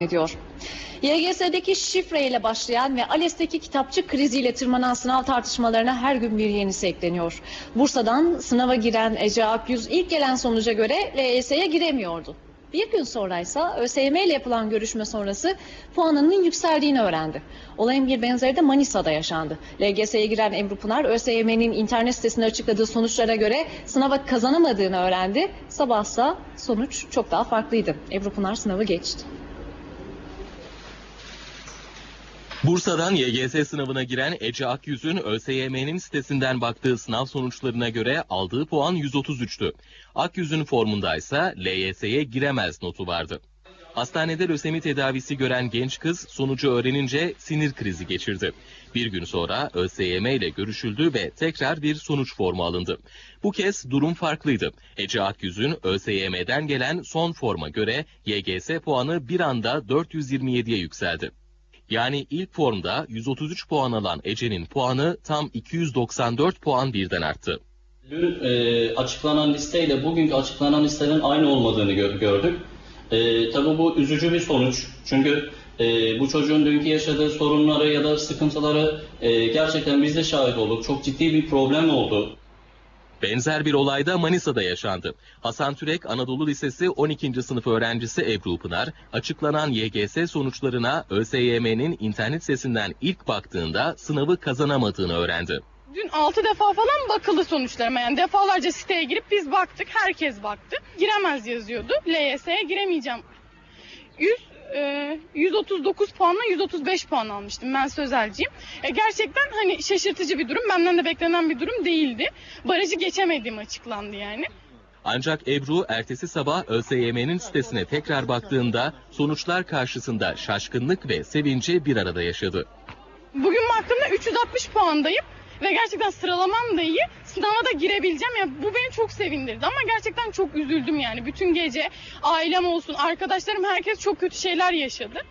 ediyor. YGS'deki şifreyle başlayan ve ALES'teki kitapçı kriziyle tırmanan sınav tartışmalarına her gün bir yenisi ekleniyor. Bursa'dan sınava giren Ece Akyüz ilk gelen sonuca göre LYS'ye giremiyordu. Bir gün sonraysa ÖSYM ile yapılan görüşme sonrası puanının yükseldiğini öğrendi. Olayın bir benzeri de Manisa'da yaşandı. LGS'ye giren Ebru Pınar, ÖSYM'nin internet sitesinde açıkladığı sonuçlara göre sınava kazanamadığını öğrendi. Sabahsa sonuç çok daha farklıydı. Ebru Pınar sınavı geçti. Bursa'dan YGS sınavına giren Ece Akyüz'ün ÖSYM'nin sitesinden baktığı sınav sonuçlarına göre aldığı puan 133'tü. Akyüz'ün formundaysa LYS'ye giremez notu vardı. Hastanede lösemi tedavisi gören genç kız sonucu öğrenince sinir krizi geçirdi. Bir gün sonra ÖSYM ile görüşüldü ve tekrar bir sonuç formu alındı. Bu kez durum farklıydı. Ece Akyüz'ün ÖSYM'den gelen son forma göre YGS puanı bir anda 427'ye yükseldi. Yani ilk formda 133 puan alan Ece'nin puanı tam 294 puan birden arttı. Dün e, açıklanan listeyle bugünkü açıklanan listenin aynı olmadığını gö- gördük. E, tabii bu üzücü bir sonuç. Çünkü e, bu çocuğun dünkü yaşadığı sorunları ya da sıkıntıları e, gerçekten biz de şahit olduk. Çok ciddi bir problem oldu. Benzer bir olay da Manisa'da yaşandı. Hasan Türek Anadolu Lisesi 12. sınıf öğrencisi Ebru Pınar, açıklanan YGS sonuçlarına ÖSYM'nin internet sitesinden ilk baktığında sınavı kazanamadığını öğrendi. Dün 6 defa falan bakıldı sonuçlarıma. Yani defalarca siteye girip biz baktık. Herkes baktı. Giremez yazıyordu. LYS'ye giremeyeceğim. 100, e, 139 puanla 135 puan almıştım. Ben sözelciyim. E, gerçekten hani şaşırtıcı bir durum. Benden de beklenen bir durum değildi. Barajı geçemediğim açıklandı yani. Ancak Ebru ertesi sabah ÖSYM'nin sitesine tekrar baktığında sonuçlar karşısında şaşkınlık ve sevinci bir arada yaşadı. Bugün baktığımda 360 puandayım. Ve gerçekten sıralamam da iyi. Sınava da girebileceğim. Ya bu beni çok sevindirdi ama gerçekten çok üzüldüm yani. Bütün gece ailem olsun, arkadaşlarım herkes çok kötü şeyler yaşadı.